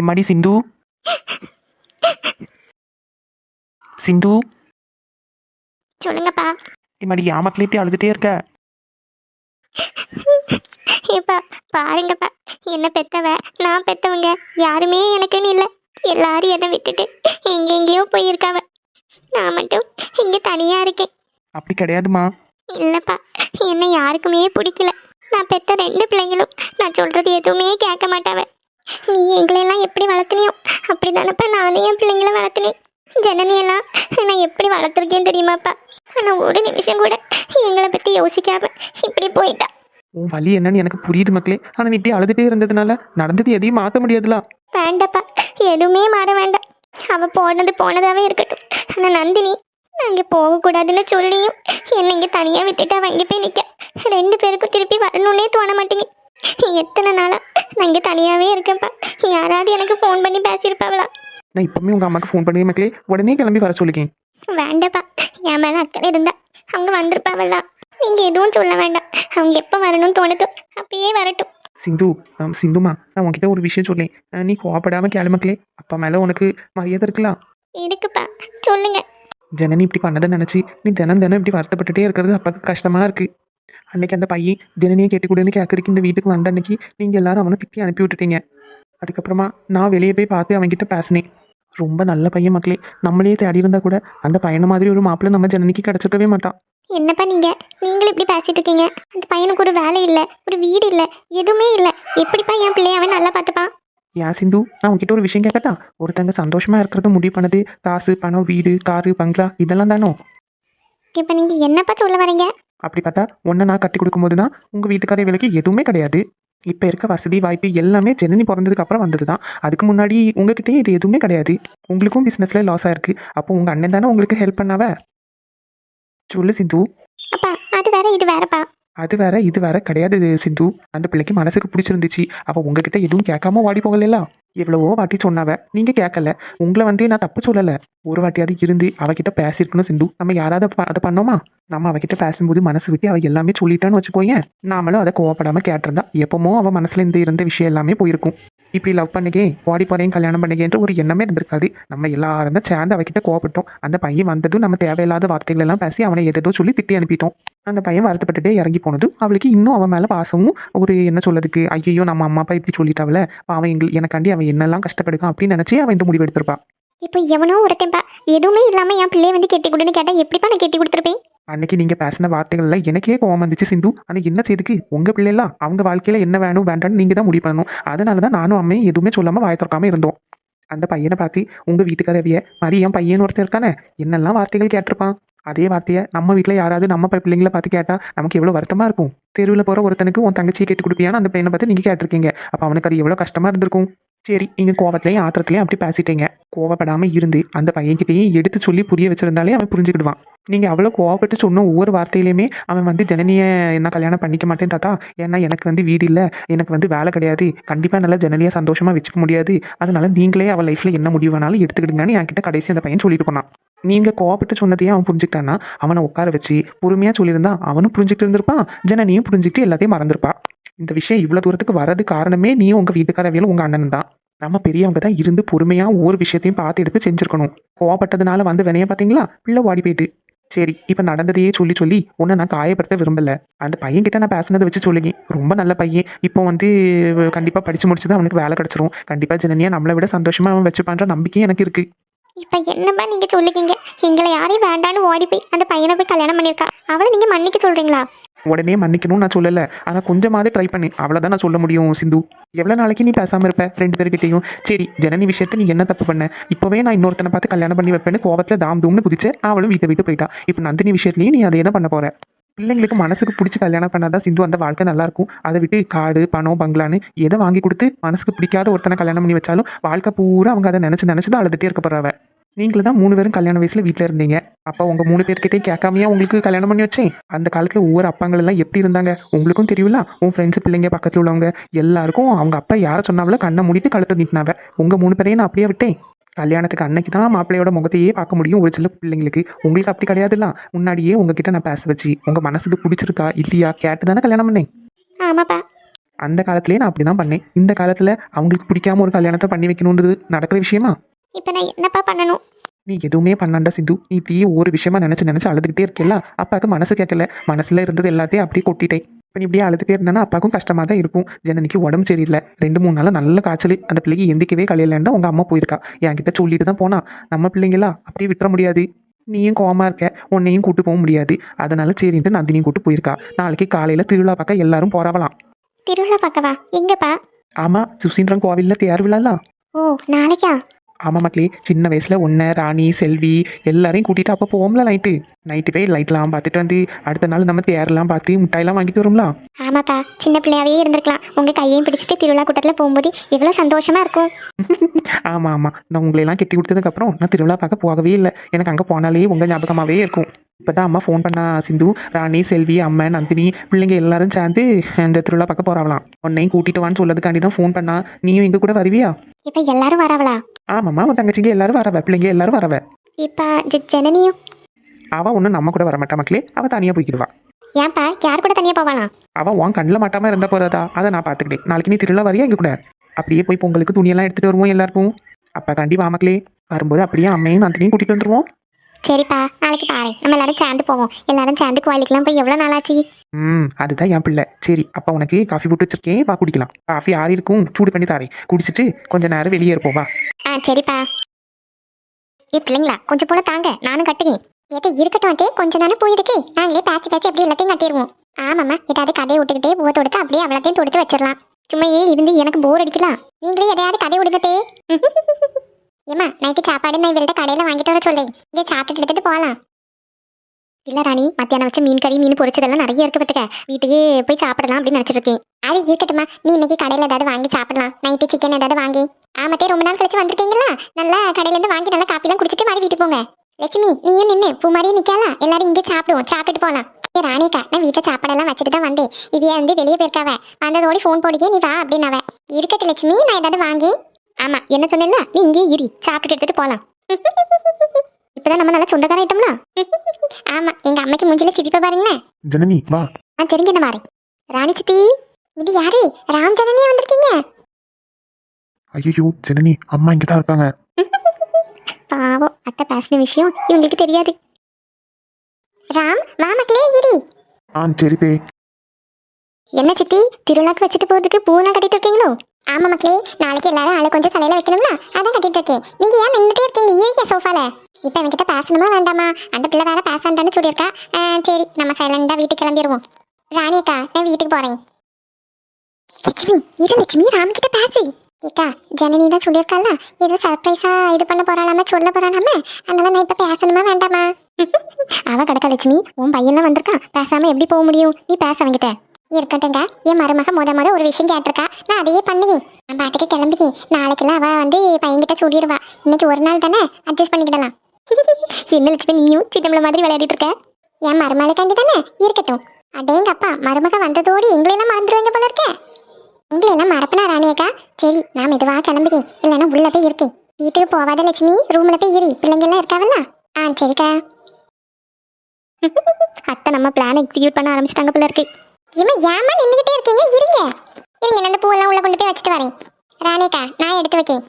எம்மாடி சிந்து? சிந்து? சொல்லுங்கப்பா. எம்மாடி ஏமாத்திலே இப்படி அழுதுட்டே இருக்க? ஏப்பா பாருங்கப்பா. என்ன பெத்தவ? நான் பெத்தவங்க. யாருமே எனக்குன்னு இல்லை. எல்லாரும் என்னை விட்டுட்டு எங்கெங்கேயோ போயிருக்காவ. நான் மட்டும் இங்கே தனியாக இருக்கேன். அப்படி கிடையாதுமா இல்லைப்பா என்னை யாருக்குமே பிடிக்கல. நான் பெத்த ரெண்டு பிள்ளைங்களும் நான் சொல்கிறது எதுவுமே கேட்க மாட்டாவ. நீ எங்களெல்லாம் எப்படி வளர்த்துனியோ அப்படி தானப்பா நானே என் பிள்ளைங்கள வளர்த்துனேன். ஜனனியெல்லாம் நான் எப்படி வளர்த்துருக்கேன் தெரியுமாப்பா? ஆனால் ஒரு நிமிஷம் கூட எங்களை பற்றி யோசிக்காம இப்படி போயிட்டா. உன் வலி என்னன்னு எனக்கு புரியுது மக்களே. ஆனால் நீ இப்படி அழுதுட்டே இருந்ததுனால நடந்தது எதையும் மாற்ற முடியாதுல. வேண்டாப்பா எதுவுமே மாற வேண்டாம். அவ போனது போனதாவே இருக்கட்டும். ஆனா நந்தினி இங்கே போகக்கூடாதுன்னு சொல்லியும் என்னை இங்கே தனியாக விட்டுட்டு அவன் இங்கே போய் நிற்க ரெண்டு பேருக்கும் திருப்பி வரணும்னே தோண மாட்டேங்குது. எத்தனை நாளா? நான் இங்கே தனியாகவே இருக்கேன்ப்பா. யாராவது எனக்கு ஃபோன் பண்ணி பேசியிருப்பாங்களா? நான் இப்பவுமே உங்கள் அம்மாக்கு ஃபோன் பண்ணி மக்களே. உடனே கிளம்பி வர சொல்லிக்கேன் வேண்டாப்பா. என் மேலே அக்கறை இருந்தா அவங்க வந்திருப்பாவல்லா நீங்கள் எதுவும் சொல்ல வேண்டாம். அவங்க எப்போ வரணும்னு தோணுதோ அப்பயே வரட்டும். சிந்து ஆம், சிந்துமா நான் உன்கிட்ட ஒரு விஷயம் சொல்லேன் அஹ், நீ கோவப்படாம கேளு மக்களே. அப்பா மேலே உனக்கு மரியாதை இருக்கலாம் இருக்குப்பா. சொல்லுங்க. ஜனனி இப்படி பண்ணதை நினச்சி நீ தினம் தினம் இப்படி வருத்தப்பட்டுட்டே இருக்கிறது அப்பாவுக்கு கஷ்டமாக இருக்கு. அன்னைக்கு அந்த பையன் தினனியை கேட்டு கொடுன்னு கேட்கறதுக்கு இந்த வீட்டுக்கு வந்த அன்னைக்கு நீங்கள் எல்லாரும் அவனை திட்டி அனுப்பி விட்டுட்டீங்க. அதுக்கப்புறமா நான் வெளியே போய் பார்த்து அவன்கிட்ட பேசினேன். ரொம்ப நல்ல பையன் மக்களே. நம்மளே தேடி இருந்தா கூட அந்த பையனை மாதிரி ஒரு மாப்பிள்ளை நம்ம ஜனனிக்கு கிடைச்சிருக்கவே மாட்டான். என்னப்பா நீங்க? நீங்களும் இப்படி பேசிட்டு இருக்கீங்க. அந்த பையனுக்கு ஒரு வேலை இல்லை ஒரு வீடு இல்லை எதுவுமே இல்லை. எப்படிப்பா என் பிள்ளைய அவன் நல்லா பார்த்துப்பான்? ஏன் சிந்து நான் உன்கிட்ட ஒரு விஷயம் கேட்கட்டா ஒருத்தங்க சந்தோஷமா இருக்கிறத முடிவு பண்ணது காசு பணம் வீடு காரு பங்களா இதெல்லாம் தானோ? இப்போ நீங்க என்னப்பா சொல்ல வரீங்க அப்படி பார்த்தா ஒன்றை நான் கட்டி கொடுக்கும்போது தான் உங்கள் வீட்டுக்கார விலைக்கு எதுவுமே கிடையாது. இப்போ இருக்க வசதி வாய்ப்பு எல்லாமே ஜனனி பிறந்ததுக்கு அப்புறம் வந்தது தான் அதுக்கு முன்னாடி உங்ககிட்டயே இது எதுவுமே கிடையாது. உங்களுக்கும் பிஸ்னஸில் லாஸ் ஆயிருக்கு. அப்போ உங்கள் அண்ணன் தானே உங்களுக்கு ஹெல்ப் பண்ணாவ? சொல்லு சிந்து. அப்பா அது வேற இது வேறப்பா. அது வேற இது வேற கிடையாது சிந்து. அந்த பிள்ளைக்கு மனசுக்கு பிடிச்சிருந்துச்சு. அப்போ உங்ககிட்ட எதுவும் கேட்காம வாடி போகல எவ்வளவோ வாட்டி சொன்னாவ. நீங்க கேட்கல உங்களை வந்து நான் தப்பு சொல்லல. ஒரு வாட்டியாவது இருந்து அவகிட்ட பேசியிருக்கணும் சிந்து. நம்ம யாராவது அதை பண்ணோமா? நம்ம அவகிட்ட பேசும்போது மனசு விட்டு அவ எல்லாமே சொல்லிட்டான்னு வச்சுக்கோயேன். நாமளும் அதை கோவப்படாம கேட்டிருந்தா எப்பமோ அவ மனசுல இருந்து இருந்த விஷயம் எல்லாமே போயிருக்கும். இப்படி லவ் பண்ணிக்கே வாடி போறேன் கல்யாணம் பண்ணிக்கேன்ற ஒரு எண்ணமே இருந்திருக்காது. நம்ம எல்லாருமே சேர்ந்து அவகிட்ட கோவப்பட்டோம். அந்த பையன் வந்ததும் நம்ம தேவையில்லாத வார்த்தைகள் எல்லாம் பேசி அவனை எதோ சொல்லி திட்டி அனுப்பிட்டோம். அந்த பையன் வருத்தப்பட்டுட்டே இறங்கி போனது அவளுக்கு இன்னும் அவன் மேலே பாசமும் ஒரு என்ன சொல்லதுக்கு ஐயோ நம்ம அம்மா அப்பா இப்படி சொல்லிட்டாவல. அவன் எங்களுக்கு எனக்காண்டி அவன் என்னெல்லாம் கஷ்டப்படுக்கான் அப்படின்னு நினச்சி அவன் இந்த முடிவு எடுத்திருப்பா. இப்போ எவனோ ஒருத்தன்ப்பா எதுவுமே இல்லாம என் பிள்ளைய வந்து கெட்டி கொடுன்னு கேட்டா எப்படிப்பா நான் கெட்டி கொடுத்துருப்பேன்? அன்னைக்கு நீங்கள் பேசின வார்த்தைகள்லாம் எனக்கே கோவம் வந்துச்சு சிந்து. ஆனால் என்ன செய்துக்கு? உங்கள் பிள்ளைலாம் அவங்க வாழ்க்கையில் என்ன வேணும் வேண்டாம்னு நீங்கள் தான் முடிவு பண்ணணும். அதனால தான் நானும் அம்மையும் எதுவுமே சொல்லாமல் வாய் திறக்காம இருந்தோம். அந்த பையனை பார்த்து உங்கள் வீட்டுக்காரவிய மாதிரி என் பையன் ஒருத்தர் இருக்கானே என்னெல்லாம் வார்த்தைகள் கேட்டிருப்பான்? அதே வார்த்தையை நம்ம வீட்டில் யாராவது நம்ம பிள்ளைங்கள பார்த்து கேட்டால் நமக்கு எவ்வளோ வருத்தமாக இருக்கும்? தெருவில் போகிற ஒருத்தனுக்கு உன் தங்கச்சியை கேட்டு கொடுப்பியான்னு அந்த பையனை பார்த்து நீங்கள் கேட்டிருக்கீங்க. அப்போ அவனுக்கு அது எவ்வளோ கஷ்டமாக இருந்திருக்கும்? சரி நீங்கள் கோவத்துலையும் ஆத்திரத்துலையும் அப்படி பேசிட்டீங்க. கோவப்படாமல் இருந்து அந்த பையன்கிட்டயும் எடுத்து சொல்லி புரிய வச்சிருந்தாலே அவன் புரிஞ்சுக்கிடுவான். நீங்கள் அவ்வளோ கோவப்பட்டு சொன்ன ஒவ்வொரு வார்த்தையிலுமே அவன் வந்து ஜனனியை என்ன கல்யாணம் பண்ணிக்க மாட்டேன் தாத்தா. ஏன்னா எனக்கு வந்து வீடு இல்லை. எனக்கு வந்து வேலை கிடையாது. கண்டிப்பாக நல்லா ஜனனியா சந்தோஷமாக வச்சுக்க முடியாது. அதனால நீங்களே அவள் லைஃப்ல என்ன முடிவு வேணாலும் எடுத்துக்கிடுங்கன்னு என்கிட்ட கடைசி அந்த பையன் சொல்லிட்டு போனான். நீங்கள் கோவப்பட்டு சொன்னதையே அவன் புரிஞ்சுக்கிட்டான்னா அவனை உட்கார வச்சு பொறுமையாக சொல்லியிருந்தா அவனும் புரிஞ்சுக்கிட்டு இருந்திருப்பான். ஜனனியும் புரிஞ்சுக்கிட்டு எல்லாத்தையும் மறந்துருப்பா. இந்த விஷயம் இவ்வளோ தூரத்துக்கு வரது காரணமே நீ உங்கள் வீட்டுக்காரவியலும் உங்கள் அண்ணன் தான் நம்ம பெரியவங்க தான் இருந்து பொறுமையாக ஒவ்வொரு விஷயத்தையும் பார்த்து எடுத்து செஞ்சுருக்கணும். கோவப்பட்டதுனால வந்து வினைய பார்த்தீங்களா பிள்ளை ஓடி போயிட்டு. சரி இப்போ நடந்ததையே சொல்லி சொல்லி உன்னை நான் காயப்படுத்த விரும்பல. அந்த பையன்கிட்ட நான் பேசுனதை வச்சு சொல்லுங்க. ரொம்ப நல்ல பையன். இப்போ வந்து கண்டிப்பாக படித்து முடிச்சது அவனுக்கு வேலை கிடச்சிரும். கண்டிப்பாக ஜனனியா நம்மளை விட சந்தோஷமாக அவன் வச்சுப்பான்ற நம்பிக்கையும் எனக்கு இருக்குது இப்போ என்னப்பா நீங்கள் சொல்லிக்கீங்க எங்களை யாரையும் வேண்டான்னு ஓடி போய் அந்த பையனை போய் கல்யாணம் பண்ணியிருக்கா? அவளை நீங்கள் மன்னிக்க சொல்கிறீங்களா உடனே மன்னிக்கணும்னு நான் சொல்லலை. ஆனால் கொஞ்சமாவது ட்ரை பண்ணி. அவ்வளோதான் நான் சொல்ல முடியும் சிந்து. எவ்வளோ நாளைக்கு நீ பேசாமல் இருப்ப? ரெண்டு பேர்கிட்டையும். சரி ஜனனி விஷயத்த நீ என்ன தப்பு பண்ண? இப்போவே நான் இன்னொருத்தனை பார்த்து கல்யாணம் பண்ணி வைப்பேன்னு கோவத்தில் தாம் தூம்னு குதிச்சு அவளும் வீட்டை விட்டு போயிட்டா. இப்போ நந்தினி விஷயத்துலையும் நீ அதை என்ன பண்ண போற. பிள்ளைங்களுக்கு மனசுக்கு பிடிச்சி கல்யாணம் பண்ணாதான் சிந்து அந்த வாழ்க்கை நல்லா இருக்கும். அதை விட்டு காடு பணம் பங்களான்னு எதை வாங்கி கொடுத்து மனசுக்கு பிடிக்காத ஒருத்தனை கல்யாணம் பண்ணி வச்சாலும் வாழ்க்கை பூரா அவங்க அதை நினச்சி நினச்சி தான் அழுதுகிட்டே இருக்க போறாவ நீங்களும் தான் மூணு பேரும் கல்யாண வயசுல வீட்டில் இருந்தீங்க. அப்போ உங்க மூணு பேர்கிட்டே கேட்காமையா உங்களுக்கு கல்யாணம் பண்ணி வச்சேன். அந்த காலத்துல ஒவ்வொரு அப்பாங்கள் எல்லாம் எப்படி இருந்தாங்க? உங்களுக்கும் தெரியல உன் ஃப்ரெண்ட்ஸ் பிள்ளைங்க பக்கத்துல உள்ளவங்க. எல்லாருக்கும் அவங்க அப்பா யாரை சொன்னாவளோ கண்ணை மூடிட்டு கழுத்தை நீட்டினாவ உங்க மூணு பேரையும் நான் அப்படியே விட்டேன். கல்யாணத்துக்கு அன்னைக்கு தான் மாப்பிள்ளையோட முகத்தையே பார்க்க முடியும் ஒரு சில பிள்ளைங்களுக்கு. உங்களுக்கு அப்படி கிடையாதுல்ல? முன்னாடியே உங்ககிட்ட நான் பேச வச்சு உங்க மனசுக்கு பிடிச்சிருக்கா இல்லையா? கேட்டு தானே கல்யாணம் பண்ணேன். ஆமாப்பா. அந்த காலத்திலேயே நான் அப்படி தான் பண்ணேன். இந்த காலத்தில் அவங்களுக்கு பிடிக்காம ஒரு கல்யாணத்தை பண்ணி வைக்கணுன்றது நடக்கிற விஷயமா? இப்போ நான் என்னப்பா பண்ணணும்? நீ எதுவுமே பண்ணாண்டா சிந்து. நீ இப்படியே ஒரு விஷயமா நினச்சி நினச்சி அழுதுகிட்டே இருக்கல அப்பாவுக்கு மனசு கேட்கல. மனசில் இருந்தது எல்லாத்தையும் அப்படியே கொட்டிட்டேன். இப்போ நீ இப்படியே அழுதுகிட்டே இருந்தானா அப்பாவுக்கும் கஷ்டமாக தான் இருக்கும். ஜனனிக்கு உடம்பு சரியில்லை. ரெண்டு மூணு நாளாக நல்ல காய்ச்சல். அந்த பிள்ளைக்கு எந்திக்கவே கலையிலன்னா உங்கள் அம்மா போயிருக்கா. என்கிட்ட சொல்லிட்டு தான் போனா. நம்ம பிள்ளைங்களா? அப்படியே விட்டுற முடியாது. நீயும் கோவமா இருக்க. உன்னையும் கூட்டு போக முடியாது. அதனால சரின்ட்டு நந்தினியும் கூட்டு போயிருக்கா. நாளைக்கு காலையில் திருவிழா பார்க்க எல்லாரும் போறாவலாம் திருவிழா பார்க்கவா? எங்கப்பா? ஆமாம் சுசீந்திரன் கோவிலில் தேர் விழாலாம். ஓ நாளைக்கா? ஆமாம் மக்களே சின்ன வயசில் ஒன்றை ராணி செல்வி எல்லாரையும் கூட்டிகிட்டு அப்போ போவோம்ல நைட்டு நைட்டு போய் லைட்லாம் பார்த்துட்டு வந்து அடுத்த நாள் நம்ம தேரெல்லாம் பார்த்து மிட்டாயெல்லாம் வாங்கிட்டு வரோம்ல? ஆமாக்கா சின்ன பிள்ளையாவே இருந்திருக்கலாம். உங்க கையையும் பிடிச்சிட்டு திருவிழா கூட்டத்தில் போகும்போது எவ்வளோ சந்தோஷமா இருக்கும். ஆமாம் ஆமாம் நான் உங்களையெல்லாம் கெட்டி கொடுத்ததுக்கப்புறம் நான் திருவிழா பார்க்க போகவே இல்லை. எனக்கு அங்கே போனாலே உங்கள் ஞாபகமாகவே இருக்கும். இப்போ தான் அம்மா ஃபோன் பண்ணா சிந்து ராணி செல்வி அம்மா நந்தினி பிள்ளைங்க எல்லாரும் சேர்ந்து இந்த திருவிழா பார்க்க போகிறாங்களாம் உன்னையும் கூட்டிட்டு வான்னு சொல்லதுக்காண்டி தான் ஃபோன் பண்ணா. நீயும் எங்கள் கூட வருவியா? இப்போ எல்லாரும் வரவளா? ஆமாம்மா உன் தங்கச்சிங்க எல்லாரும் வரவ பிள்ளைங்க எல்லாரும் வரவ. இப்போ ஜ- ஜனனியும்? அவள் ஒன்றும் நம்ம கூட வர மாட்டா மக்களே. அவள் தனியாக போய்க்கிடுவா. ஏன்ப்பா யார் கூட தனியாக போவாளாம் அவன் உன் கண்ணில் மாட்டாமல் இருந்தா போறதா? அதை நான் பார்த்துக்கிட்டேன் நாளைக்கு நீ திருவிழா வரியா எங்க கூட? அப்படியே போய் பொங்கலுக்கு துணியெல்லாம் எடுத்துட்டு வருவோம் எல்லாருக்கும். அப்பா காண்டி வாமக்களே வரும்போது அப்படியே அம்மையும் நந்தினியும் கூட்டிட்டு வந்துருவோம். சரிப்பா நாளைக்கு பாரு நம்ம எல்லாரும் சேர்ந்து போவோம். எல்லாரும் சேர்ந்து கோயிலுக்குலாம் போய் எவ்வளோ நாளாச்சு? ம் அதுதான் என் பிள்ளை. சரி அப்பா உனக்கு காஃபி போட்டு வச்சிருக்கேன். வா குடிக்கலாம். காஃபி ஆறி இருக்கும். சூடு பண்ணி தாரேன். குடிச்சிட்டு கொஞ்ச நேரம் வெளியே இருப்போம். வா. ஆ சரிப்பா. ஏ பிள்ளைங்களா கொஞ்சம் போல தாங்க. நானும் கட்டுகிறேன் ஏதோ இருக்கட்டும் அதே கொஞ்ச நேரம் போயிருக்கு. நாங்களே பேசி பேசி அப்படியே எல்லாத்தையும் கட்டிடுவோம். ஆமாம்மா ஏதாவது கதையை விட்டுக்கிட்டே பூவை தொடுத்து அப்படியே அவ்வளோத்தையும் தொடுத்து வச்சிடலாம். சும்மா ஏன் இருந்து எனக்கு போர் அடிக்கலாம்? நீங்களே எதையாவது கதை விடுங்கத்தே ஏம்மா நைட்டு சாப்பாடு நான் இவர்கிட்ட கடையில் வாங்கிட்டு வர சொல்லி இங்கே சாப்பிட்டுட்டு எடுத்துட்டு போகலாம் இல்லை ராணி மத்தியானம் வச்ச மீன் கறி மீன் பொரிச்சதெல்லாம் நிறைய இருக்கு பார்த்துக்க வீட்டுக்கே போய் சாப்பிடலாம் அப்படின்னு நினச்சிருக்கேன் அது இருக்கட்டுமா நீ இன்னைக்கு கடையில் ஏதாவது வாங்கி சாப்பிடலாம். நைட்டு சிக்கன் ஏதாவது வாங்கி. ஆமாட்டே ரொம்ப நாள் கழிச்சு வந்திருக்கீங்களா நல்லா கடையில இருந்து வாங்கி நல்லா காப்பிலாம் குடிச்சிட்டு மாதிரி வீட்டுக்கு போங்க. லட்சுமி நீயும் நின்று பூ மாதிரியே நிற்கலாம் எல்லாரும் இங்கே சாப்பிடுவோம் சாப்பிட்டு போகலாம் ஏ ராணிக்கா நான் வீட்டில் சாப்பாடெல்லாம் வச்சுட்டு தான் வந்தேன். இதையே வந்து வெளியே போயிருக்காவ. வந்ததோடி ஃபோன் போடிக்கே நீ வா அப்படின்னாவ. இருக்கட்டும் லட்சுமி நான் ஏதாவது வாங்கி ஆமா என்ன சொன்னேன்ல நீ இங்கேயே இரி சாப்பிட்டுட்டு எடுத்துட்டு போலாம். இப்பதான் நம்ம நல்லா சொந்தக்கார ஐட்டம்ல ஆமா எங்க அம்மைக்கு மூஞ்சில சிரிப்ப பாருங்களேன். ஜனனி வா. நான் தெரிஞ்ச என்ன மாறேன் ராணி சித்தி இது யாரு? ராம் ஜனனியா வந்திருக்கீங்க? ஐயோ ஜனனி அம்மா இங்கே தான் இருப்பாங்க பாவம் அத்தை பேசின விஷயம் இவங்களுக்கு தெரியாது. ராம் வா மக்களே இடி ஆ சரி பே. என்ன சித்தி திருவிழாக்கு வச்சுட்டு போறதுக்கு பூலாம் கட்டிட்டு இருக்கீங்களோ? ஆமா மக்களே நாளைக்கு எல்லாரும் ஆளு கொஞ்சம் தலையில வைக்கணும்ல? அதான் கட்டிட்டு இருக்கேன். நீங்க ஏன் நின்றுட்டே இருக்கீங்க? ஏறியா சோஃபால. இப்ப என்கிட்ட பேசணுமா வேண்டாமா? அந்த பிள்ளை வேற பேசாண்டான்னு சொல்லியிருக்கா. ஆ, சரி நம்ம சைலண்டா வீட்டுக்கு கிளம்பிடுவோம். ராணி அக்கா நான் வீட்டுக்கு போறேன். லட்சுமி இது லட்சுமி ராம் கிட்ட பேசு. ஏக்கா ஜனனி தான் சொல்லியிருக்கால ஏதோ சர்ப்ரைஸா இது பண்ண போறாளாம சொல்ல போறாளாம? அதனால நான் இப்ப பேசணுமா வேண்டாமா? அவ கடக்கா லட்சுமி உன் பையன்லாம் வந்திருக்கான். பேசாம எப்படி போக முடியும்? நீ பேச அவங்கிட்ட இருக்கட்டுங்க என் மருமக முத முத ஒரு விஷயம் கேட்டிருக்கா. நான் அதையே பண்ணுங்க நான் பாட்டுக்கு கிளம்பிக்கி. நாளைக்கெல்லாம் அவள் வந்து பையன்கிட்ட சொல்லிடுவா. இன்னைக்கு ஒரு நாள் தானே? அட்ஜஸ்ட் பண்ணிக்கிடலாம். என்ன லட்சுமி நீயும் சின்னம்பள மாதிரி விளையாடிட்டு இருக்க? என் மருமகளுக்காண்டி தானே? இருக்கட்டும். அடேங்க அப்பா மருமக வந்ததோடு எங்களையெல்லாம் மறந்துடுவாங்க போல இருக்கே. உங்களையெல்லாம் மறப்பனா ராணியக்கா சரி நான் மெதுவாக கிளம்பிக்கேன் இல்லைன்னா உள்ள போய் இருக்கேன் வீட்டுக்கு போவாத லட்சுமி ரூம்ல போய் இரு. பிள்ளைங்க எல்லாம் இருக்காவல்ல? ஆ சரிக்கா. அத்தை நம்ம பிளான் எக்ஸிக்யூட் பண்ண ஆரம்பிச்சிட்டாங்க போல இருக்கு. இம்மா ஏமா நின்றுகிட்டே இருக்கீங்க? இருங்க. இருங்க நான் இந்த பூவெல்லாம் உள்ள கொண்டு போய் வச்சுட்டு வரேன். ராணிக்கா நான் எடுத்து வைக்கேன்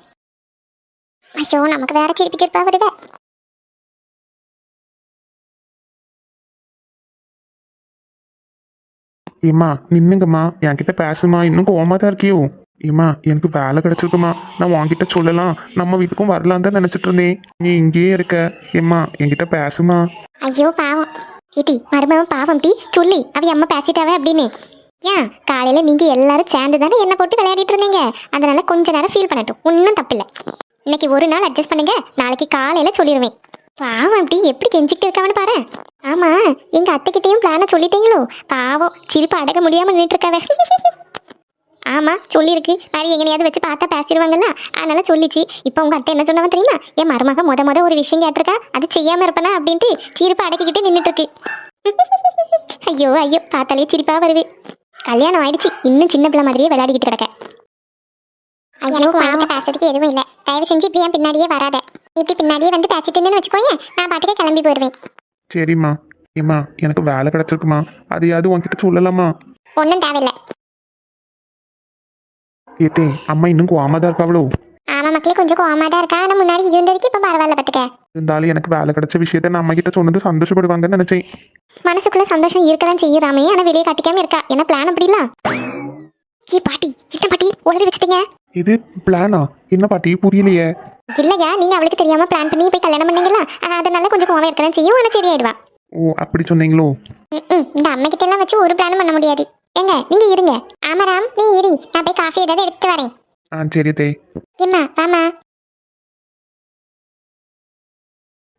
ஐயோ நமக்கு வேற சிரிப்பு சிரிப்பா வருதே. ஏம்மா நின்னுங்கம்மா. என்கிட்ட பேசுமா இன்னும் கோவமா தான் இருக்கியோ. ஏம்மா எனக்கு வேலை கிடைச்சிருக்குமா நான் உன்கிட்ட சொல்லலாம். நம்ம வீட்டுக்கும் வரலாம் தான் நினைச்சிட்டு இருந்தேன். நீ இங்கேயே இருக்க. ஏம்மா என்கிட்ட பேசுமா ஐயோ பாவம். ஏட்டி மருமகன் பாவம் டி. சொல்லி அவ அம்மா பேசிட்டாவே அப்படின்னு. ஏன்? காலையில நீங்க எல்லாரும் சேர்ந்து தானே என்ன போட்டு விளையாடிட்டு இருந்தீங்க? அதனால கொஞ்ச நேரம் ஃபீல் பண்ணட்டும். ஒன்றும் தப்பில்ல. இன்னைக்கு ஒரு நாள் அட்ஜஸ்ட் பண்ணுங்க. நாளைக்கு காலையில சொல்லிடுவேன் பாவம் அப்படி எப்படி கெஞ்சிக்கிட்டு இருக்காவன்னு பாரு. ஆமா எங்க அத்தைக்கிட்டையும் பிளான சொல்லிட்டீங்களோ? பாவம் சிரிப்பு அடக்க முடியாம நின்றுட்டு இருக்காவே. ஆமா சொல்லியிருக்கு. மாதிரி எங்கனையாவது வச்சு பார்த்தா பேசிடுவாங்கல்ல. அதனால சொல்லிச்சு. இப்போ உங்க அத்தை என்ன சொன்னவன் தெரியுமா? என் மருமக முத முத ஒரு விஷயம் கேட்டிருக்கா? அது செய்யாம இருப்பனா? அப்படின்ட்டு சிரிப்பு அடக்கிக்கிட்டு நின்றுட்டு இருக்கு ஐயோ ஐயோ பார்த்தாலே சிரிப்பா வருது. கல்யாணம் ஆயிடுச்சு. இன்னும் சின்ன பிள்ளை மாதிரியே விளையாடிக்கிட்டு கிடக்க. ஐயோ பாவம். பேசுறதுக்கு எதுவும் இல்லை. தயவு செஞ்சு இப்படி என் பின்னாடியே வராத. இப்படி பின்னாடியே வந்து பேசிட்டு இருந்தேன்னு வச்சுக்கோயேன் நான் பாட்டுக்கு கிளம்பி போயிடுவேன் சரிம்மா. ஏம்மா எனக்கு வேலை கிடைச்சிருக்குமா? அதையாவது உன்கிட்ட சொல்லலாமா? ஒன்றும் தேவையில்லை. ஏத்தே அம்மா இன்னும் கோவமா தான் இருக்காவளோ? ஆமா மக்களே கொஞ்சம் கோவமா தான் இருக்கா? ஆனா முன்னாடி இருந்ததுக்கு இப்ப பரவாயில்ல பாத்துக்க. இருந்தாலும் எனக்கு வேலை கிடைச்ச விஷயத்த நான் அம்மா கிட்ட சொன்னது சந்தோஷப்படுவாங்கன்னு நினைச்சேன். மனசுக்குள்ள சந்தோஷம் இருக்கதான் செய்யுறாமே ஆனா வெளியே காட்டிக்காம இருக்கா? என்ன பிளான் அப்படில ஏ பாட்டி என்ன பாட்டி? உடனே வச்சுட்டீங்க. இது பிளானா என்ன பாட்டி புரியலையே. இல்லையா? நீங்க அவளுக்கு தெரியாம பிளான் பண்ணி போய் கல்யாணம் பண்ணீங்களா? அதனால கொஞ்சம் கோவம் இருக்கதான் செய்யும். ஆனா சரியாயிடுவா ஓ அப்படி சொன்னீங்களோ. இந்த அம்மா கிட்ட எல்லாம் வச்சு ஒரு பிளானும் பண்ண முடியாது. ஏங்க நீங்க இருங்க. ஆமாராம் நீ இரு. நான் போய் காஃபி ஏதாவது எடுத்து வரேன். ஆ சரி தே. என்ன ஆமா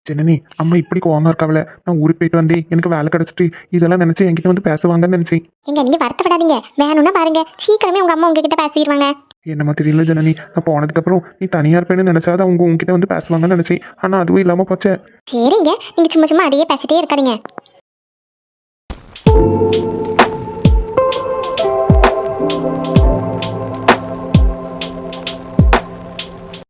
ஜனனி அம்மா இப்படி கோவமா இருக்காவல நான் ஊருக்கு போயிட்டு வந்தேன். எனக்கு வேலை கிடைச்சிட்டு. இதெல்லாம் நினைச்சு என்கிட்ட வந்து பேசுவாங்கன்னு நினைச்சேன். எங்க நீங்க வருத்தப்படாதீங்க. வேணும்னா பாருங்க. சீக்கிரமே உங்க அம்மா உங்ககிட்ட பேசிடுவாங்க என்னமோ தெரியல ஜனனி. நான் போனதுக்கு அப்புறம் நீ தனியா இருப்பேன்னு நினைச்சாதான் அவங்க உங்ககிட்ட வந்து பேசுவாங்கன்னு நினைச்சேன். ஆனா அதுவும் இல்லாம போச்சே. சரிங்க. நீங்க சும்மா சும்மா அதையே பேசிட்டே இருக்காதீங்க.